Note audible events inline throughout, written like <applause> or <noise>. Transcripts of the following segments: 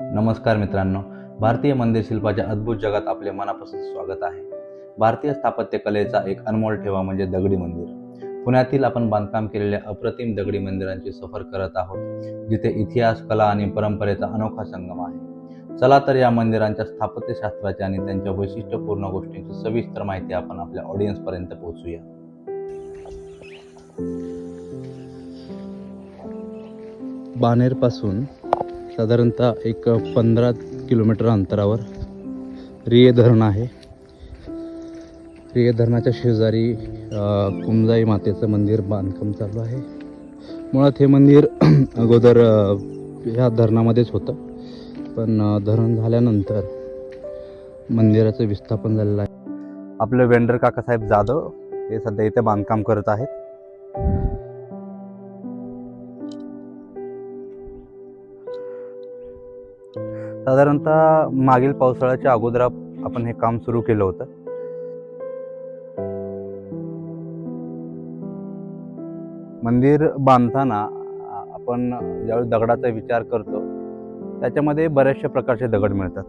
नमस्कार मित्रांनो भारतीय मंदिर शिल्पाच्या अद्भुत जगात आपले मनापासून स्वागत आहे. भारतीय स्थापत्य कलेचा एक अनमोल ठेवा म्हणजे दगडी मंदिर. पुण्यातील आपण बांधकाम केलेल्या अप्रतिम दगडी मंदिरांची सफर करत आहोत जिथे इतिहास कला आणि परंपरेचा अनोखा संगम आहे. चला तर या मंदिरांच्या स्थापत्यशास्त्राच्या आणि त्यांच्या वैशिष्ट्यपूर्ण गोष्टींची सविस्तर माहिती आपण आपल्या ऑडियन्सपर्यंत पोहोचूया. बानेरपासून साधारणतः एक पंधरा किलोमीटर अंतरावर रिये धरण आहे. रिये धरणाच्या शेजारी कुंजाई कुमजाई मातेचं मंदिर बांधकाम चालू आहे. मुळात हे मंदिर <clears throat> अगोदर ह्या धरणामध्येच होतं. पण धरण झाल्यानंतर मंदिराचं विस्थापन झालेलं आहे. आपले वेंडर काकासाहेब जाधव हे सध्या इथे बांधकाम करत आहेत. साधारणतः मागील पावसाळ्याच्या अगोदर आपण हे काम सुरू केलं होतं. मंदिर बांधताना आपण ज्यावेळी दगडाचा विचार करतो त्याच्यामध्ये बऱ्याचशा प्रकारचे दगड मिळतात.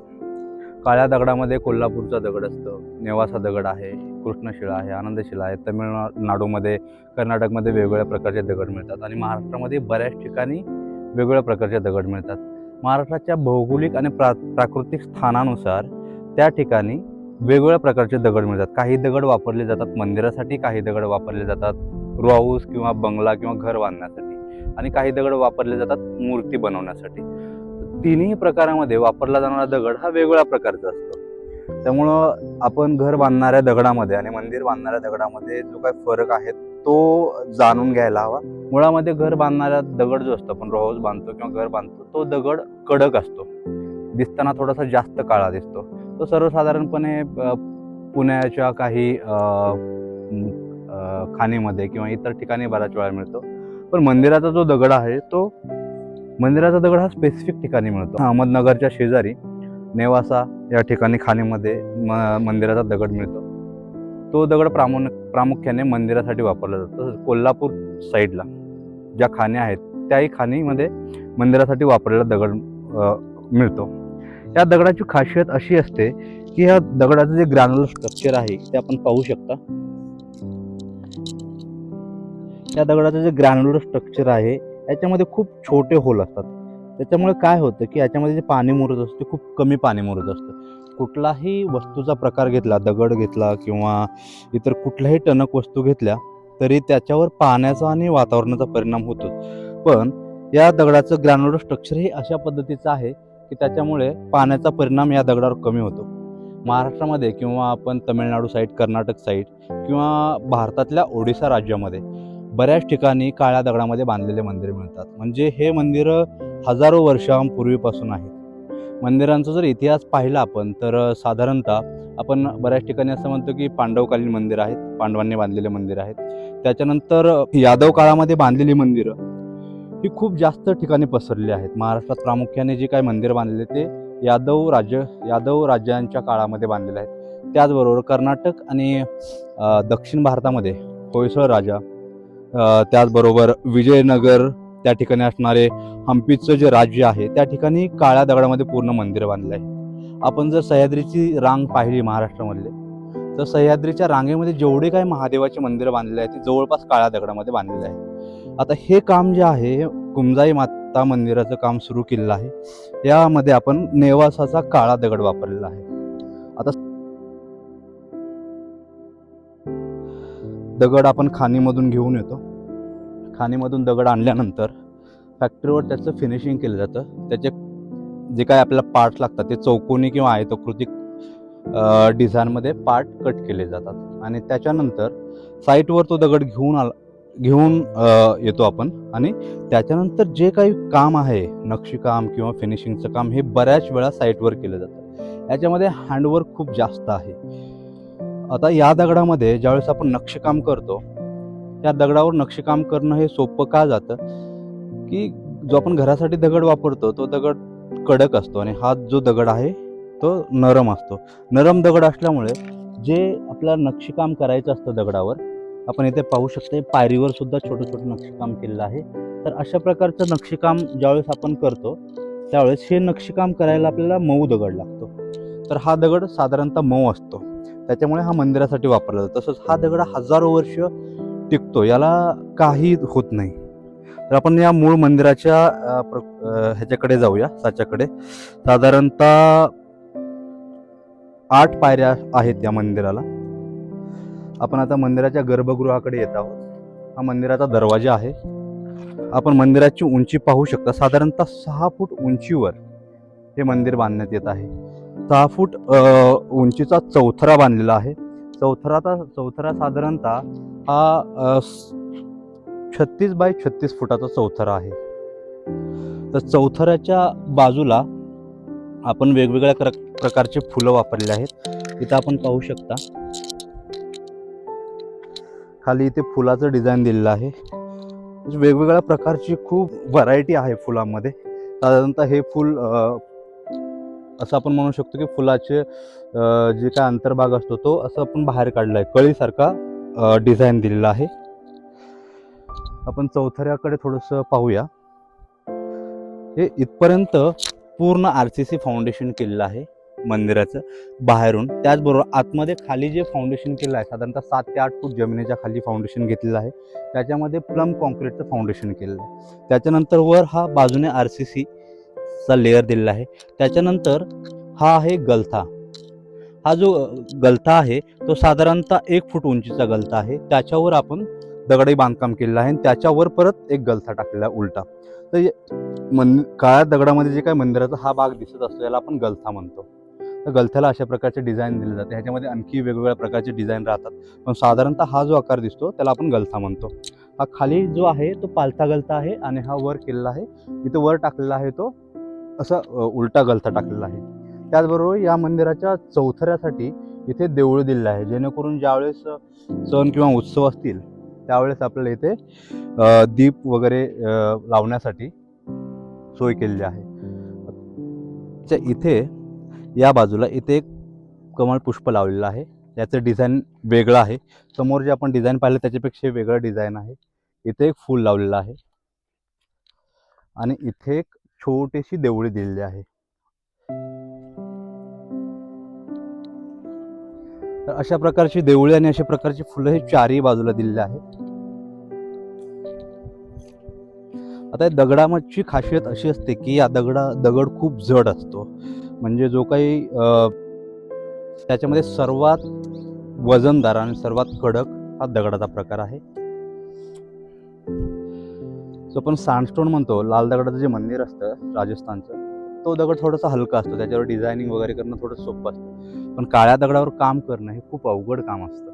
काळ्या दगडामध्ये कोल्हापूरचा दगड असतो नेवासा दगड आहे कृष्णशिळा आहे आनंदशिला आहे तमिळनाडूमध्ये कर्नाटकमध्ये वेगवेगळ्या प्रकारचे दगड मिळतात आणि महाराष्ट्रामध्ये बऱ्याच ठिकाणी वेगवेगळ्या प्रकारचे दगड मिळतात. महाराष्ट्राच्या भौगोलिक आणि प्रा प्राकृतिक स्थानानुसार त्या ठिकाणी वेगवेगळ्या प्रकारचे दगड मिळतात. काही दगड वापरले जातात मंदिरासाठी काही दगड वापरले जातात रो हाऊस किंवा बंगला किंवा घर बांधण्यासाठी आणि काही दगड वापरले जातात मूर्ती बनवण्यासाठी. तिन्ही प्रकारामध्ये वापरला जाणारा दगड हा वेगवेगळ्या प्रकारचा असतो. त्यामुळं आपण घर बांधणाऱ्या दगडामध्ये आणि मंदिर बांधणाऱ्या दगडामध्ये जो काही फरक आहे तो जाणून घ्यायला हवा. मुळामध्ये घर बांधणारा दगड जो असतो आपण रोज बांधतो किंवा घर बांधतो तो दगड कडक असतो. दिसताना थोडासा जास्त काळा दिसतो. तो सर्वसाधारणपणे पुण्याच्या काही खाणीमध्ये किंवा इतर ठिकाणी बऱ्याच वेळा मिळतो. पण मंदिराचा जो दगड आहे तो मंदिराचा दगड हा स्पेसिफिक ठिकाणी मिळतो. अहमदनगरच्या शेजारी नेवासा या ठिकाणी खाणीमध्ये म मंदिराचा दगड मिळतो. तो दगड प्रामुण्य प्रामुख्याने मंदिरासाठी वापरलं जातं. तसंच कोल्हापूर साईडला ज्या खाणी आहेत त्याही खाणीमध्ये मंदिरासाठी वापरलेला दगड मिळतो. या दगडाची खासियत अशी असते की ह्या दगडाचं जे ग्रॅन्युलर स्ट्रक्चर आहे ते आपण पाहू शकता. या दगडाचं जे ग्रॅन्युलर स्ट्रक्चर आहे याच्यामध्ये खूप छोटे होल असतात. त्याच्यामुळे काय होतं की याच्यामध्ये जे पाणी मुरत असतं ते खूप कमी पाणी मुरत असतं. कुठलाही वस्तूचा प्रकार घेतला दगड घेतला किंवा इतर कुठल्याही टणक वस्तू घेतल्या तरी त्याच्यावर पाण्याचा आणि वातावरणाचा परिणाम होतो पण या दगडाचं ग्रॅन्युलर स्ट्रक्चर हे अशा पद्धतीचं आहे की त्याच्यामुळे पाण्याचा परिणाम या दगडावर कमी होतो. महाराष्ट्रामध्ये किंवा आपण तमिळनाडू साईड कर्नाटक साईड किंवा भारतातल्या ओडिसा राज्यामध्ये बऱ्याच ठिकाणी काळ्या दगडामध्ये बांधलेले मंदिर मिळतात. म्हणजे हे मंदिरं हजारो वर्षांपूर्वीपासून आहेत. मंदिरांचा जर इतिहास पाहिला आपण तर साधारणतः आपण बऱ्याच ठिकाणी असं म्हणतो की पांडवकालीन मंदिर आहेत पांडवांनी बांधलेले मंदिर आहेत. त्याच्यानंतर यादव काळामध्ये बांधलेली मंदिरं ही खूप जास्त ठिकाणी पसरली आहेत. महाराष्ट्रात प्रामुख्याने जी काही मंदिर बांधलेले ते यादव राज्य यादव राज्यांच्या काळामध्ये बांधलेले आहेत. त्याचबरोबर कर्नाटक आणि दक्षिण भारतामध्ये होयसळ राजा त्याचबरोबर विजयनगर त्या ठिकाणी असणारे हम्पीचं जे राज्य आहे त्या ठिकाणी काळ्या दगडामध्ये पूर्ण मंदिर बांधलं आहे. आपण जर सह्याद्रीची रांग पाहिली महाराष्ट्रामधले तर सह्याद्रीच्या रांगेमध्ये जेवढे काही महादेवाचे मंदिरं बांधलेले आहेत ते जवळपास काळ्या दगडामध्ये बांधलेले आहे आता हे काम जे आहे हे कुमजाई माता मंदिराचं काम सुरू केलेलं आहे. यामध्ये आपण नेवासाचा काळा दगड वापरलेला आहे. आता दगड आपण खाणीमधून घेऊन येतो. खाणीमधून दगड आणल्यानंतर फॅक्टरीवर त्याचं फिनिशिंग केलं जातं. त्याचे जे काय आपल्याला पार्ट्स लागतात ते चौकोनी किंवा आयतकृती डिझाईनमध्ये पार्ट कट केले जातात. आणि त्याच्यानंतर साईटवर तो दगड घेऊन आला घेऊन येतो आपण. आणि त्याच्यानंतर जे काही काम आहे नक्षीकाम किंवा फिनिशिंगचं काम हे बऱ्याच वेळा साईटवर केलं जातं. याच्यामध्ये हँडवर्क खूप जास्त आहे. आता या दगडामध्ये ज्यावेळेस आपण नक्षीकाम करतो त्या दगडावर नक्षीकाम करणं हे सोपं का जातं? की जो आपण घरासाठी दगड वापरतो तो दगड कडक असतो आणि हा जो दगड आहे तो नरम असतो. नरम दगड असल्यामुळे जे आपल्याला नक्षीकाम करायचं असतं दगडावर आपण इथे पाहू शकतो पायरीवर सुद्धा छोटं छोटं नक्षीकाम केलेलं आहे. तर अशा प्रकारचं नक्षीकाम ज्यावेळेस आपण करतो त्यावेळेस हे नक्षीकाम करायला आपल्याला मऊ दगड लागतो. तर हा दगड साधारणतः मऊ असतो. त्याच्यामुळे हा मंदिरासाठी वापरला जातो. तसंच हा दगड हजारो वर्ष टिकतो याला काही होत नाही. तर आपण या मूळ मंदिराच्या प्र ह्याच्याकडे जाऊया साच्याकडे. साधारणतः आठ पायऱ्या आहेत या मंदिराला. आपण आता मंदिराच्या गर्भगृहाकडे येत आहोत. हा मंदिराचा दरवाजा आहे. आपण मंदिराची उंची पाहू शकता. साधारणतः सहा फूट उंचीवर हे मंदिर बांधण्यात येत आहे. सहा फूट उंचीचा चौथरा बांधलेला आहे. चौथराचा चौथरा साधारणतः हा छत्तीस बाय छत्तीस फुटाचा चौथरा आहे. तर चौथऱ्याच्या बाजूला आपण वेगवेगळ्या क्र प्रकारचे फुलं वापरले आहेत. इथं आपण पाहू शकता. खाली इथे फुलाचं डिझाईन दिलेलं आहे. वेगवेगळ्या प्रकारची खूप व्हरायटी आहे फुलांमध्ये. साधारणतः हे फुल असं आपण म्हणू शकतो की फुलाचे जे काय अंतर्भाग असतो तो असं आपण बाहेर काढला आहे कळीसारखा डिझाईन दिलेला आहे. आपण चौथऱ्याकडे थोडंसं पाहूया. हे इथपर्यंत पूर्ण आर सी सी फाउंडेशन केलेलं आहे मंदिराचं बाहेरून. त्याचबरोबर आतमध्ये खाली जे फाउंडेशन केलं आहे साधारणतः सात ते आठ फूट जमिनीच्या खाली फाउंडेशन घेतलेलं आहे. त्याच्यामध्ये प्लम कॉन्क्रीटचं फाउंडेशन केलेलं आहे. त्याच्यानंतर वर हा बाजूने आर सी सी चा लेअर दिलेला आहे. त्याच्यानंतर हा आहे गलथा. हा जो गलथा आहे तो साधारणतः एक फूट उंचीचा गलथा आहे. त्याच्यावर आपण दगडी बांधकाम केलेलं आहे आणि त्याच्यावर परत एक गलथा टाकलेला आहे उलटा. तर मन काळ्या दगडामध्ये जे काय मंदिराचा हा भाग दिसत असतो याला आपण गलथा म्हणतो. तर गलथ्याला अशा प्रकारचे डिझाईन दिले जाते. ह्याच्यामध्ये आणखी वेगवेगळ्या प्रकारचे डिझाईन राहतात. पण साधारणतः हा जो आकार दिसतो त्याला आपण गलथा म्हणतो. हा खाली जो आहे तो पालथा गलथा आहे आणि हा वर केलेला आहे. इथं वर टाकलेला आहे तो असा उलटा गलथा टाकलेला आहे. त्याचबरोबर या मंदिराच्या चौथऱ्यासाठी इथे देऊळ दिलेलं आहे. जेणेकरून ज्यावेळेस सण किंवा उत्सव असतील त्यावेळेस आपल्याला इथे दीप वगैरे लावण्यासाठी सोय केलेली आहे. च्या इथे या बाजूला इथे एक कमळ पुष्प लावलेलं आहे. याचं डिझाईन वेगळं आहे. समोर जे आपण डिझाईन पाहिलं त्याच्यापेक्षा वेगळं डिझाईन आहे. इथे एक फूल लावलेलं आहे. आणि इथे एक छोटीशी देवळी दिलेली आहे. तर अशा प्रकारची देवळी आणि अशा प्रकारची फुलं हे चारही बाजूला दिलेली आहेत. आता या खासियत अशी असते की या दगडा दगड खूप जड असतो. म्हणजे जो काही त्याच्यामध्ये सर्वात वजनदार आणि सर्वात कडक हा दगडाचा प्रकार आहे. जो आपण सँडस्टोन म्हणतो लाल दगडाचं जे मंदिर असतं राजस्थानचं तो दगड थोडासा हलका असतो. त्याच्यावर डिझायनिंग वगैरे करणं थोडं सोपं असतं. पण काळ्या दगडावर काम करणं हे खूप अवघड काम असतं.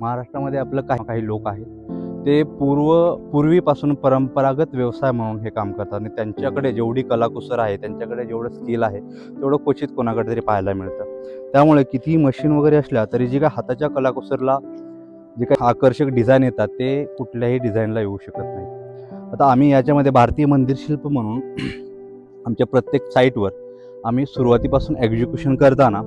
महाराष्ट्रामध्ये आपलं काही काही लोक आहेत ते पूर्व पूर्वीपासून परंपरागत व्यवसाय म्हणून हे काम करतात. आणि त्यांच्याकडे जेवढी कलाकुसर आहे त्यांच्याकडे जेवढं स्किल आहे तेवढं क्वचित कोणाकडे तरी पाहायला मिळतं. त्यामुळे कितीही मशीन वगैरे असल्या तरी जे काय हाताच्या कलाकुसरला जे काही आकर्षक डिझाईन येतात ते कुठल्याही डिझाईनला येऊ शकत नाही आता आम्ही याच्यामध्ये भारतीय मंदिर शिल्प म्हणून <clears throat> आमच्या प्रत्येक साईटवर आम्ही सुरुवातीपासून एक्झिक्युशन करताना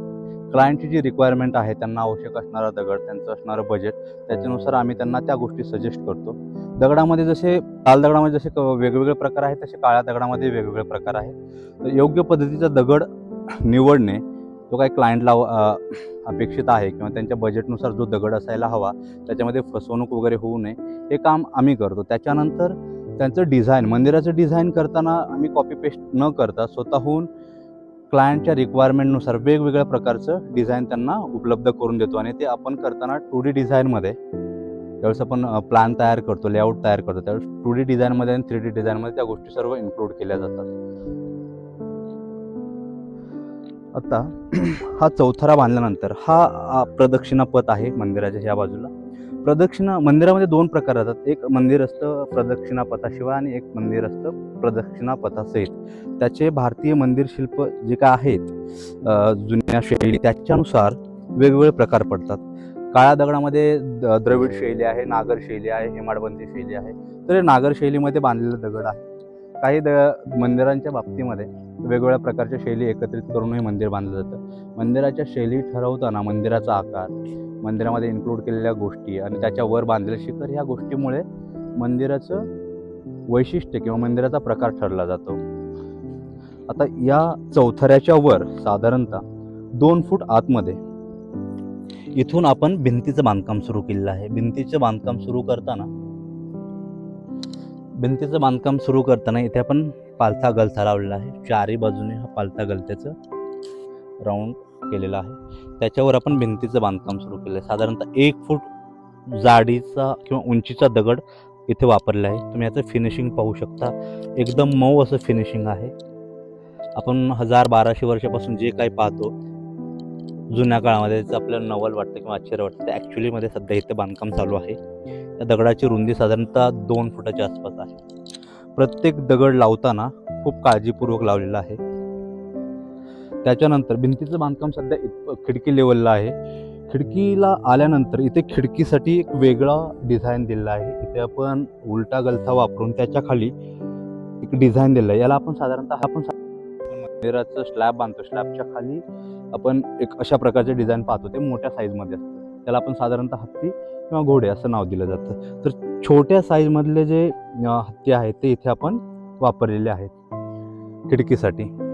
क्लायंटची जी रिक्वायरमेंट आहे त्यांना आवश्यक असणारा दगड त्यांचं असणारं बजेट त्याच्यानुसार आम्ही त्यांना त्या गोष्टी सजेस्ट करतो. दगडामध्ये जसे लाल दगडामध्ये जसे क- वेगवेगळे प्रकार आहेत तसे काळ्या दगडामध्ये वेगवेगळे प्रकार आहेत. तर योग्य पद्धतीचा दगड <clears throat> निवडणे जो काही क्लायंटला अपेक्षित आहे किंवा त्यांच्या बजेटनुसार जो दगड असायला हवा त्याच्यामध्ये फसवणूक वगैरे होऊ नये हे काम आम्ही करतो. त्याच्यानंतर त्यांचं डिझाईन मंदिराचं डिझाईन करताना आम्ही कॉपी पेस्ट न करता स्वतःहून क्लायंटच्या रिक्वायरमेंटनुसार वेगवेगळ्या प्रकारचं डिझाईन त्यांना उपलब्ध करून देतो आणि ते आपण करताना टू डी डिझाईनमध्ये ज्यावेळेस आपण प्लॅन तयार करतो लेआउट तयार करतो त्यावेळेस टू डी डिझाईनमध्ये आणि थ्री डी डिझाईनमध्ये त्या गोष्टी सर्व इन्क्लूड केल्या जातात. आता <clears throat> हा चौथरा बांधल्यानंतर हा प्रदक्षिणा पथ आहे मंदिराच्या ह्या बाजूला. प्रदक्षिणा मंदिरामध्ये दोन प्रकार राहतात एक मंदिर असतं प्रदक्षिणा पथाशिवाय आणि एक मंदिर असतं प्रदक्षिणा पथासहित त्याचे भारतीय मंदिर शिल्प जे काय आहेत जुन्या शैली त्याच्यानुसार वेगवेगळे प्रकार पडतात. काळ्या दगडामध्ये द- द्रविड शैली आहे नागर शैली आहे हेमाडबंदी शैली आहे. तर हे नागर शैलीमध्ये बांधलेलं दगड आहे काही द मंदिरांच्या बाबतीमध्ये वेगवेगळ्या प्रकारच्या शैली एकत्रित करून हे मंदिर बांधलं जातं. मंदिराच्या शैली ठरवताना मंदिराचा आकार मंदिरामध्ये इन्क्लूड केलेल्या गोष्टी आणि त्याच्यावर बांधलेलं शिखर ह्या गोष्टीमुळे मंदिराचं वैशिष्ट्य किंवा मंदिराचा प्रकार ठरला जातो. आता या चौथऱ्याच्या वर साधारणतः दोन फूट आतमध्ये इथून आपण भिंतीचं बांधकाम सुरू केलेलं आहे. भिंतीचं बांधकाम सुरू करताना भिंतीचं बांधकाम सुरू करताना इथे आपण पालथा गलथा लावलेला आहे. चारी बाजूने हा पालथा गलथ्याचं राऊंड केलेला आहे. त्याच्यावर आपण भिंतीचं बांधकाम सुरू केलं आहे साधारणतः एक फूट जाडीचा किंवा उंचीचा दगड इथे वापरला आहे. तुम्ही याचं फिनिशिंग पाहू शकता. एकदम मऊ असं फिनिशिंग आहे. आपण हजार बाराशे वर्षापासून जे काही पाहतो जुन्या काळामध्ये जे आपल्याला नवल वाटतं किंवा आश्चर्य वाटतं ते ॲक्च्युलीमध्ये सध्या इथे बांधकाम चालू आहे. त्या दगडाची रुंदी साधारणतः दोन फुटाच्या आसपास आहे. प्रत्येक दगड लावताना खूप काळजीपूर्वक लावलेला आहे. त्याच्यानंतर भिंतीचं बांधकाम सध्या इत- खिडकी लेवलला आहे. खिडकीला आल्यानंतर इथे खिडकीसाठी एक वेगळा डिझाईन दिलेला आहे. इथे आपण उलटा गलथा वापरून त्याच्याखाली एक डिझाईन दिला आहे. याला आपण साधारणतः आपण मंदिराचं स्लॅब बांधतो. स्लॅबच्या खाली आपण एक अशा प्रकारचे डिझाईन पाहतो. ते मोठ्या साईजमध्ये असतं. त्याला आपण साधारणतः हत्ती किंवा घोडे असं नाव दिलं जातं. तर छोट्या साईजमधले जे हत्ती आहेत ते इथे आपण वापरलेले आहेत. खिडकीसाठी.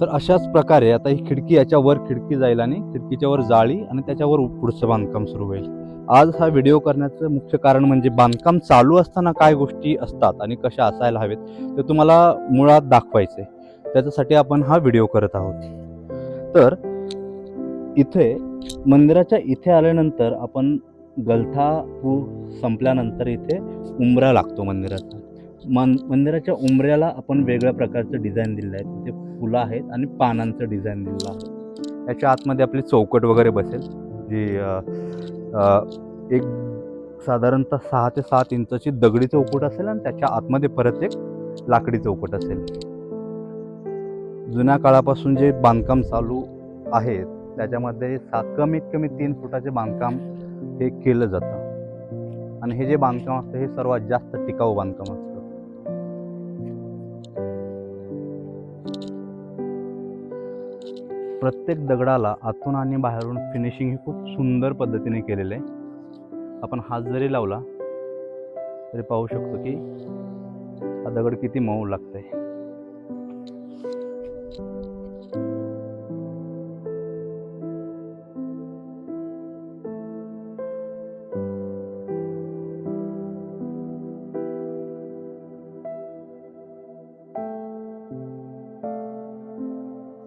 तर अशाच प्रकारे आता ही खिडकी याच्या वर खिडकी जाईल आणि खिडकीच्या वर जाळी आणि त्याच्यावर पुढचं बांधकाम सुरू होईल. आज हा व्हिडिओ करण्याचं मुख्य कारण म्हणजे बांधकाम चालू असताना काय गोष्टी असतात आणि कशा असायला हवेत ते तुम्हाला मुळात दाखवायचे. त्याच्यासाठी आपण हा व्हिडिओ करत आहोत. तर इथे मंदिराच्या इथे आल्यानंतर आपण गलथा पू संपल्यानंतर इथे उंबरा लागतो मंदिराचा. मन मंदिराच्या उंबऱ्याला आपण वेगळ्या प्रकारचं डिझाईन दिलं आहे. तिथे फुलं आहेत आणि पानांचं डिझाईन दिलेलं आहे. त्याच्या आतमध्ये आपली चौकट वगैरे बसेल जी एक साधारणतः सहा ते सात इंचाची दगडी चौकट असेल आणि त्याच्या आतमध्ये परत एक लाकडी चौकट असेल. जुन्या काळापासून जे बांधकाम चालू आहे त्याच्यामध्ये सात कमीत कमी तीन फुटाचे बांधकाम हे केलं जातं. आणि हे जे बांधकाम असतं हे सर्वात जास्त टिकाऊ बांधकाम असतं. प्रत्येक दगडाला आतून आणि बाहेरून फिनिशिंग हे खूप सुंदर पद्धतीने केलेलं आहे. आपण हात जरी लावला तरी पाहू शकतो की हा दगड किती मऊ लागतं आहे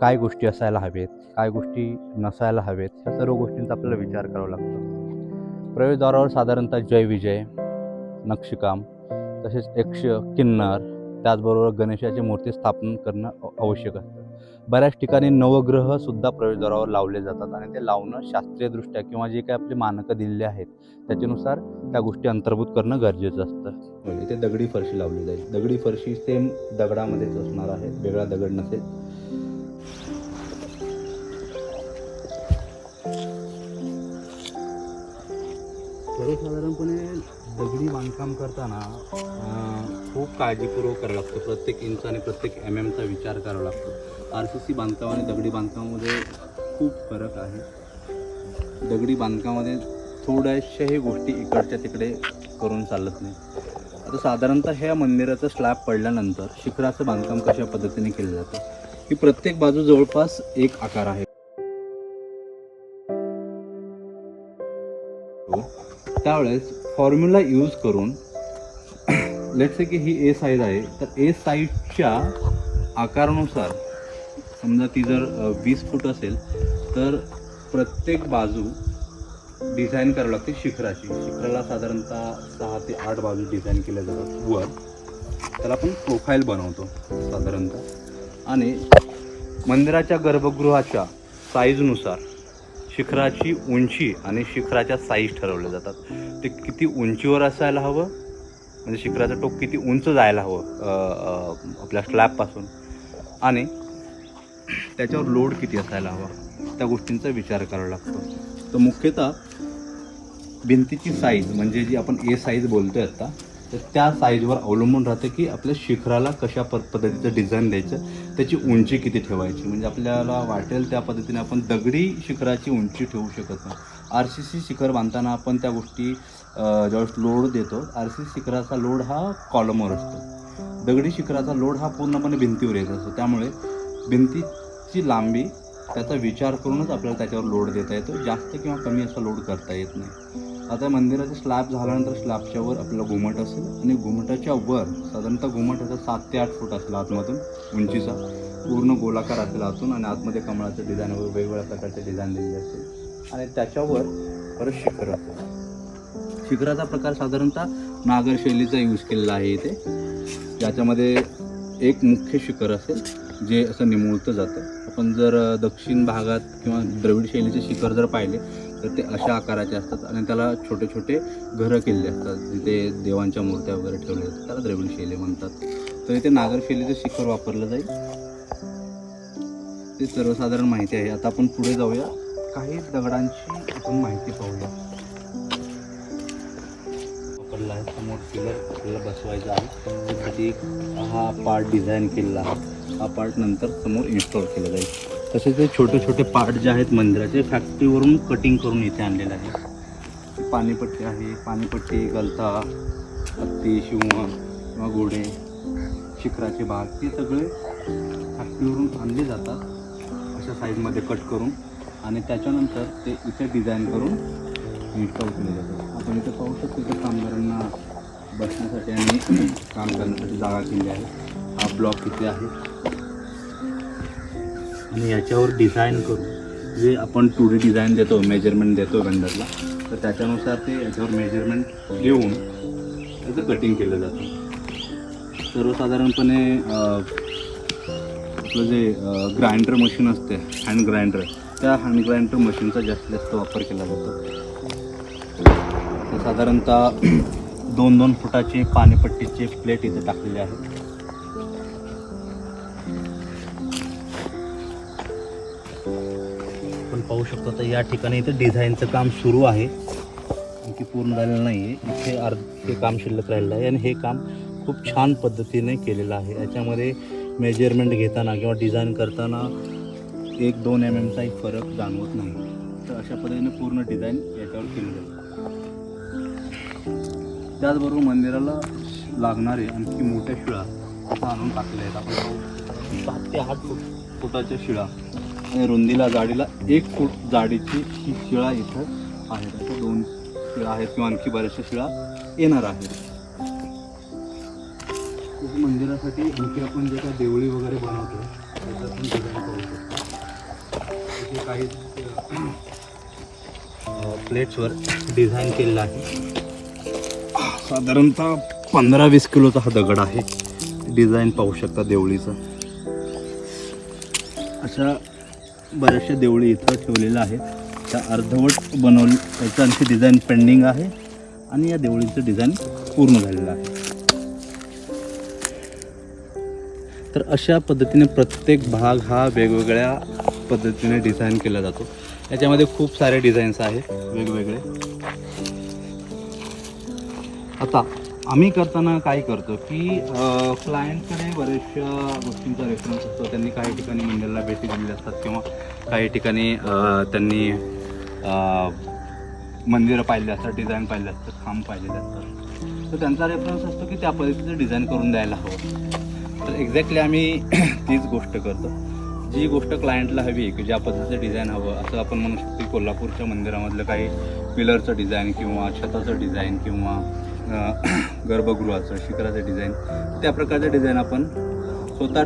काय गोष्टी असायला हवेत काय गोष्टी नसायला हवेत ह्या सर्व गोष्टींचा आपल्याला विचार करावा लागतो. प्रवेशद्वारावर साधारणतः जय विजय नक्षीकाम तसेच यक्ष किन्नर त्याचबरोबर गणेशाची मूर्ती स्थापन करणं आवश्यक असतं. बऱ्याच ठिकाणी नवग्रहसुद्धा प्रवेशद्वारावर लावले जातात आणि ते लावणं शास्त्रीयदृष्ट्या किंवा जे काही आपले मानकं दिलेले आहेत त्याच्यानुसार त्या गोष्टी अंतर्भूत करणं गरजेचं असतं. म्हणजे इथे दगडी फरशी लावली जाईल. दगडी फरशी सेम दगडामध्येच असणार आहे वेगळा दगड नसेल. सर्वसाधारणपणे दगडी बांधकाम करताना खूप काळजीपूर्वक करावं लागतं. प्रत्येक इंच आणि प्रत्येक एम एमचा विचार करावा लागतो. आर सी सी बांधकाम आणि दगडी बांधकामामध्ये खूप फरक आहे. दगडी बांधकामामध्ये थोड्याशाही गोष्टी इकडच्या तिकडे करून चालत नाही. आता साधारणतः ह्या मंदिराचा स्लॅब पडल्यानंतर शिखराचं बांधकाम कशा पद्धतीने केलं जातं? की प्रत्येक बाजू जवळपास एक आकार आहे. त्यावेळेस फॉर्म्युला यूज करून <clears throat> लेट्स की ही ए साईज आहे तर ए साईजच्या आकारानुसार समजा ती जर वीस फूट असेल तर प्रत्येक बाजू डिझाईन करावी लागते शिखराची. शिखराला साधारणतः सहा ते आठ बाजू डिझाईन केल्या जातात वर. त्याला आपण प्रोफाईल बनवतो साधारणतः. आणि मंदिराच्या गर्भगृहाच्या साईजनुसार शिखराची उंची आणि शिखराच्या साईज ठरवल्या जातात. ते किती उंचीवर असायला हवं? म्हणजे शिखराचं टोक किती उंच जायला हवं आपल्या स्लॅबपासून आणि त्याच्यावर लोड किती असायला हवा? त्या गोष्टींचा विचार करावा लागतो. तर मुख्यतः भिंतीची साईज म्हणजे जी आपण ए साईज बोलतोय आता तर त्या साईजवर अवलंबून राहतं की आपल्या शिखराला कशा प पद्धतीचं डिझाईन द्यायचं त्याची उंची किती ठेवायची. म्हणजे आपल्याला वाटेल त्या पद्धतीने आपण दगडी शिखराची उंची ठेवू शकत नाही. आर सी सी शिखर बांधताना आपण त्या गोष्टी ज्यावेळेस लोड देतो आर सी शिखराचा लोड हा कॉलमवर असतो. दगडी शिखराचा लोड हा पूर्णपणे भिंतीवर येत असतो. त्यामुळे भिंतीची लांबी त्याचा विचार करूनच आपल्याला त्याच्यावर लोड देता येतो. जास्त किंवा कमी असा लोड करता येत नाही. आता मंदिराचा स्लॅब झाल्यानंतर स्लॅबच्या वर आपला घुमट असेल. आणि घुमटाच्या वर साधारणतः घुमट याचा सात ते आठ फूट असेल आतमधून उंचीचा. पूर्ण गोलाकार असेल आतून आणि आतमध्ये कमळाचं डिझाईन वगैरे वेगवेगळ्या प्रकारचे डिझाईन दिलेले असेल आणि त्याच्यावर परत शिखर असेल. शिखराचा प्रकार साधारणतः नागर शैलीचा यूज केलेला आहे इथे. ज्याच्यामध्ये एक मुख्य शिखर असेल जे असं निमुळतं जातं. आपण जर दक्षिण भागात किंवा द्रविड शैलीचे शिखर जर पाहिले तर ते अशा आकाराचे असतात आणि त्याला छोटे छोटे घरं केलेले असतात. जिथे देवांच्या मूर्त्या वगैरे ठेवल्या जातात त्याला द्रविड शैली म्हणतात. तर इथे नागर शैलीचं शिखर वापरलं जाईल. ते सर्वसाधारण माहिती आहे. आता आपण पुढे जाऊया. काही दगडांची आपण माहिती पाहूया. वापरला आहे. समोर पिलर आपल्याला बसवायचा आहे. त्यासाठी हा पार्ट डिझाईन केलेला आहे. हा पार्ट नंतर समोर इन्स्टॉल केला जाईल. तसेच ते छोटे छोटे पार्ट जे आहेत मंदिराचे फॅक्टरीवरून कटिंग करून इथे आणलेलं आहे पाणीपट्टी आहे. पाणीपट्टी गलता हत्ती शिवण किंवा घोडे शिखराचे भाग ते सगळे फॅक्टरीवरून आणले जातात. अशा साईजमध्ये कट करून आणि त्याच्यानंतर ते इथे डिझाईन करून इन्स्टॉल केले जातात. आपण इथे पाहू शकतो की कामगारांना बसण्यासाठी आणि काम करण्यासाठी जागा केली आहे. हा ब्लॉक इथे आहे. आणि याच्यावर डिझाईन करून जे आपण टू डी डिझाईन देतो मेजरमेंट देतो वेंडरला तर त्याच्यानुसार ते याच्यावर मेजरमेंट घेऊन त्याचं कटिंग केलं जातं. सर्वसाधारणपणे आपलं जे ग्राइंडर मशीन असते हँड ग्राइंडर त्या हँड ग्राइंडर मशीनचा जास्तीत जास्त वापर केला जातो. साधारणतः <clears throat> दोन दोन फुटाचे पाणीपट्टीचे प्लेट इथे टाकलेले आहेत पाहू शकतो. तर या ठिकाणी इथे डिझाईनचं काम सुरू आहे. आणखी पूर्ण झालेलं नाही आहे इथे अर्धे काम शिल्लक राहिलेलं आहे आणि हे काम खूप छान पद्धतीने केलेलं आहे. याच्यामध्ये मेजरमेंट घेताना किंवा डिझाईन करताना एक दोन एम एमचाही फरक जाणवत नाही. तर अशा पद्धतीने पूर्ण डिझाईन याच्यावर केलं जाते त्याचबरोबर मंदिराला लागणारे आणखी मोठ्या शिळा आता आणून टाकल्या आहेत. आपण सात ते आठ फुटाच्या शिळा. आणि रुंदीला जाडीला एक फूट जाडीची ही शिळा इथं आहेत अशा दोन शिळा आहेत किंवा आणखी बऱ्याचशा शिळा येणार आहेत. मंदिरासाठी आणखी आपण जे काही देवळी वगैरे बनवतो त्याचं पण डिझाईन करू शकतो. इथे काही प्लेट्सवर डिझाईन केलेलं आहे. साधारणतः पंधरा वीस किलोचा हा दगड आहे. डिझाईन पाहू शकता देवळीचं. अशा बऱ्याचशा देवळी इथं ठेवलेल्या आहेत त्या अर्धवट बनवलं त्याचं आणखी डिझाईन पेंडिंग आहे. आणि या देवळीचं डिझाईन पूर्ण झालेलं आहे. तर अशा पद्धतीने प्रत्येक भाग हा वेगवेगळ्या पद्धतीने डिझाईन केला जातो. याच्यामध्ये खूप सारे डिझाईन्स आहेत वेगवेगळे. आता आम्ही करताना काय करतो की क्लायंटकडे बऱ्याचशा गोष्टींचा रेफरन्स असतो. त्यांनी काही ठिकाणी मंदिराला भेटी दिलेल्या असतात किंवा काही ठिकाणी त्यांनी मंदिरं पाहिली असतात डिझाईन पाहिले असतात खांब पाहिलेले असतात. तर त्यांचा रेफरन्स असतो की त्या पद्धतीचं डिझाईन करून द्यायला हवं. तर एक्झॅक्टली आम्ही <clears throat> तीच गोष्ट करतो. जी गोष्ट क्लायंटला हवी आहे की ज्या पद्धतीचं डिझाईन हवं असं आपण म्हणू शकतो की कोल्हापूरच्या मंदिरामधलं काही पिलरचं डिझाईन किंवा छताचं डिझाईन किंवा <clears throat> गर्भगृहाचं शिखराचं डिझाईन त्या प्रकारचं डिझाईन आपण स्वतः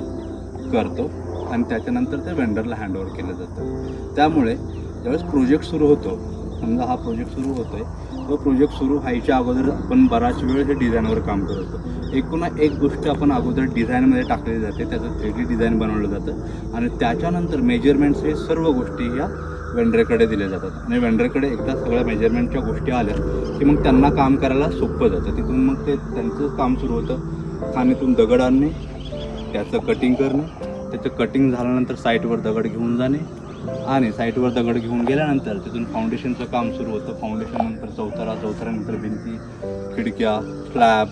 करतो आणि त्याच्यानंतर ते वेंडरला हँडओव्हर केलं जातं. त्यामुळे ज्यावेळेस प्रोजेक्ट सुरू होतो समजा हा प्रोजेक्ट सुरू होतो आहे तो प्रोजेक्ट सुरू व्हायच्या अगोदर आपण बराच वेळ हे डिझाईनवर काम करतो एकूण एक गोष्ट आपण अगोदर डिझाईनमध्ये टाकली जाते त्याचं थ्री डी डिझाईन बनवलं जातं आणि त्याच्यानंतर मेजरमेंट्स हे सर्व गोष्टी या वेंडरकडे दिले जातात. आणि वेंडरकडे एकदा सगळ्या मेजरमेंटच्या गोष्टी आल्या की मग त्यांना काम करायला सोपं जातं. तिथून मग ते त्यांचं काम सुरू होतं. खाणीतून दगड आणणे त्याचं कटिंग करणे त्याचं कटिंग झाल्यानंतर साईटवर दगड घेऊन जाणे आणि साईटवर दगड घेऊन गेल्यानंतर तिथून फाउंडेशनचं काम सुरू होतं. फाउंडेशननंतर चौथरा चौथऱ्यानंतर भिंती खिडक्या स्लॅब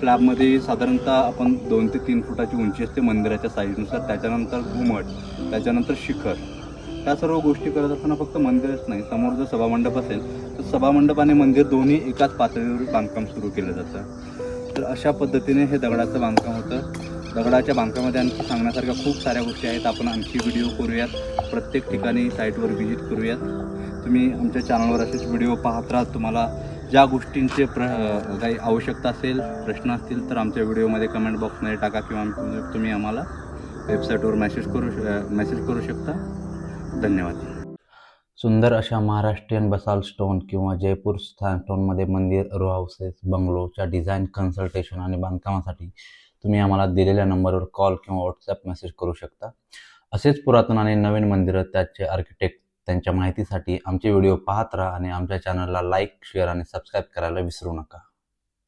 स्लॅबमध्ये साधारणतः आपण दोन ते तीन फुटाची उंची असते मंदिराच्या साईजनुसार त्याच्यानंतर घुमट त्याच्यानंतर शिखर. ह्या सर्व गोष्टी करत असताना फक्त मंदिरच नाही समोर जर सभामंडप असेल तर सभामंडप आणि मंदिर दोन्ही एकाच पातळीवर बांधकाम सुरू केलं जातं. तर अशा पद्धतीने हे दगडाचं बांधकाम होतं. दगडाच्या बांधकामामध्ये आणखी सांगण्यासारख्या खूप साऱ्या गोष्टी आहेत. आपण आणखी व्हिडिओ करूयात. प्रत्येक ठिकाणी साईटवर व्हिजिट करूयात. तुम्ही आमच्या चॅनलवर असेच व्हिडिओ पाहत राहा तुम्हाला ज्या गोष्टींचे प्र काही आवश्यकता असेल प्रश्न असतील तर आमच्या व्हिडिओमध्ये कमेंट बॉक्समध्ये टाका किंवा तुम्ही आम्हाला वेबसाईटवर मेसेज करू मेसेज करू शकता. धन्यवाद. सुंदर अशा महाराष्ट्रीयन बसाल स्टोन किंवा जयपूर स्थान स्टोनमध्ये मंदिर रो हाऊसेस बंगलोच्या डिझाईन कन्सल्टेशन आणि बांधकामासाठी तुम्ही आम्हाला दिलेल्या नंबरवर कॉल किंवा व्हॉट्सॲप मेसेज करू शकता. असेच पुरातन आणि नवीन मंदिरं त्याचे आर्किटेक्ट त्यांच्या माहितीसाठी आमचे व्हिडिओ पाहत राहा आणि आमच्या चॅनलला लाईक शेअर आणि सबस्क्राईब करायला विसरू नका.